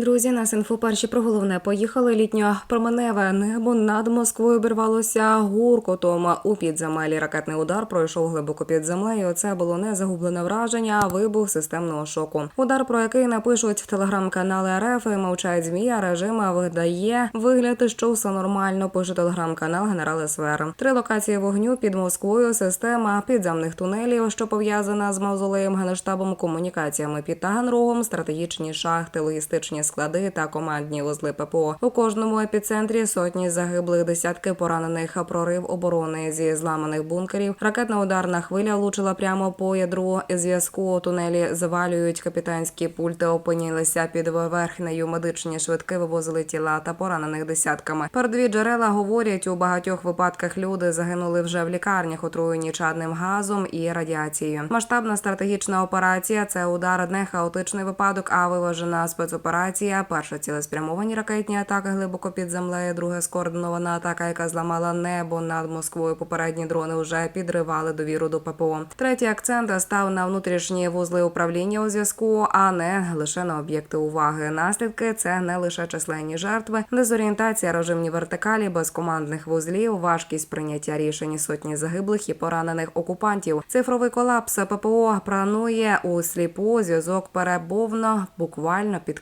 Друзі, нас інфо перші про головне поїхали. Літньо променеве небо над Москвою обірвалося гуркотом. У підземелі ракетний удар пройшов глибоко під землею. Це було не загублене враження, а вибух системного шоку. Удар, про який напишуть телеграм-канали РФ, і мовчать змі, а режим видає вигляд, що все нормально. Пише телеграм-канал Генерал СВР. Три локації вогню під Москвою. Система підземних тунелів, що пов'язана з мавзолеєм генштабом, комунікаціями під Таганрогом, стратегічні шахти, логістичні склади та командні вузли ППО. У кожному епіцентрі сотні загиблих, десятки поранених, прорив оборони зі зламаних бункерів. Ракетна ударна хвиля влучила прямо по ядру зв'язку. Тунелі завалюють капітанські пульти. Опинилися під верхнею. Медичні швидки вивозили тіла та поранених десятками. Передові джерела говорять, у багатьох випадках люди загинули вже в лікарнях, отруєні чадним газом і радіацією. Масштабна стратегічна операція це удар не хаотичний випадок, а виважена спецоперація. Перша цілеспрямовані ракетні атаки глибоко під землею. Друга скоординована атака, яка зламала небо над Москвою. Попередні дрони вже підривали довіру до ППО. Третій акцент став на внутрішні вузли управління у зв'язку, а не лише на об'єкти уваги. Наслідки це не лише численні жертви, дезорієнтація режимні вертикалі, без командних вузлів, важкість прийняття рішень, сотні загиблих і поранених окупантів. Цифровий колапс ППО пранує у сліпу зв'язок перебовно, буквально під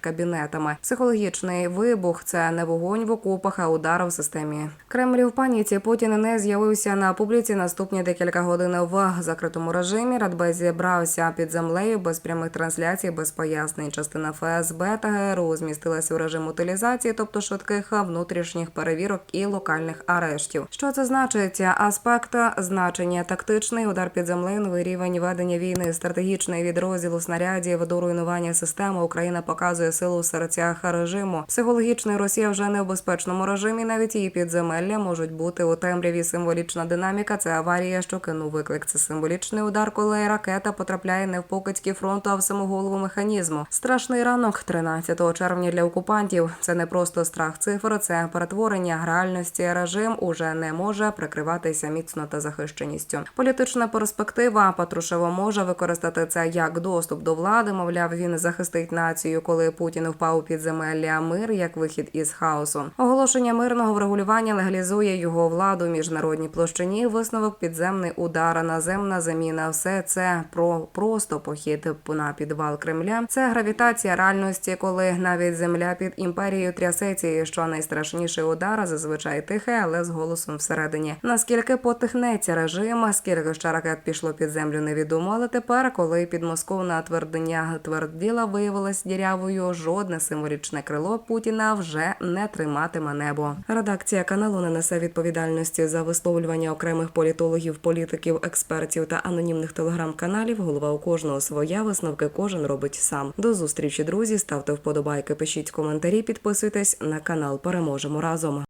кабінетами. Психологічний вибух це не вогонь в окопах, а удар в системі. Кремль в паніці Путін не з'явився на публіці наступні декілька годин в закритому режимі. Радбез зібрався під землею без прямих трансляцій, без пояснень. Частина ФСБ та ГРУ змістилася у режим утилізації, тобто швидких внутрішніх перевірок і локальних арештів. Що це значить? Аспект значення тактичний удар під землею, новий рівень ведення війни, стратегічний відрозділ снарядів до руйнування системи. Україна показує силу серцях режиму. Психологічний Росія вже не в безпечному режимі. Навіть її підземелля можуть бути у темряві. Символічна динаміка. Це аварія, що кинув виклик. Це символічний удар, коли ракета потрапляє не в покидьки фронту, а в саму голову механізму. Страшний ранок 13 червня для окупантів. Це не просто страх цифр, це перетворення реальності. Режим уже не може прикриватися міцно та захищеністю. Політична перспектива Патрушева може використати це як доступ до влади. Мовляв, він захистить націю, коли Путін впав у підземелля. Мир як вихід із хаосу. Оголошення мирного врегулювання легалізує його владу міжнародній площині. Висновок підземний удар, наземна заміна. Все це про просто похід на підвал Кремля. Це гравітація реальності, коли навіть земля під імперією трясеться. І що найстрашніший удар зазвичай тихе, але з голосом всередині. Наскільки потихнеться режим, скільки ще ракет пішло під землю, невідомо. Але тепер, коли підмосковна твердиня тверділа виявилась дірявою, жодне символічне крило Путіна вже не триматиме небо. Редакція каналу не несе відповідальності за висловлювання окремих політологів, політиків, експертів та анонімних телеграм-каналів. Голова у кожного своя висновки кожен робить сам. До зустрічі, друзі. Ставте вподобайки, пишіть коментарі, підписуйтесь на канал. Переможемо разом.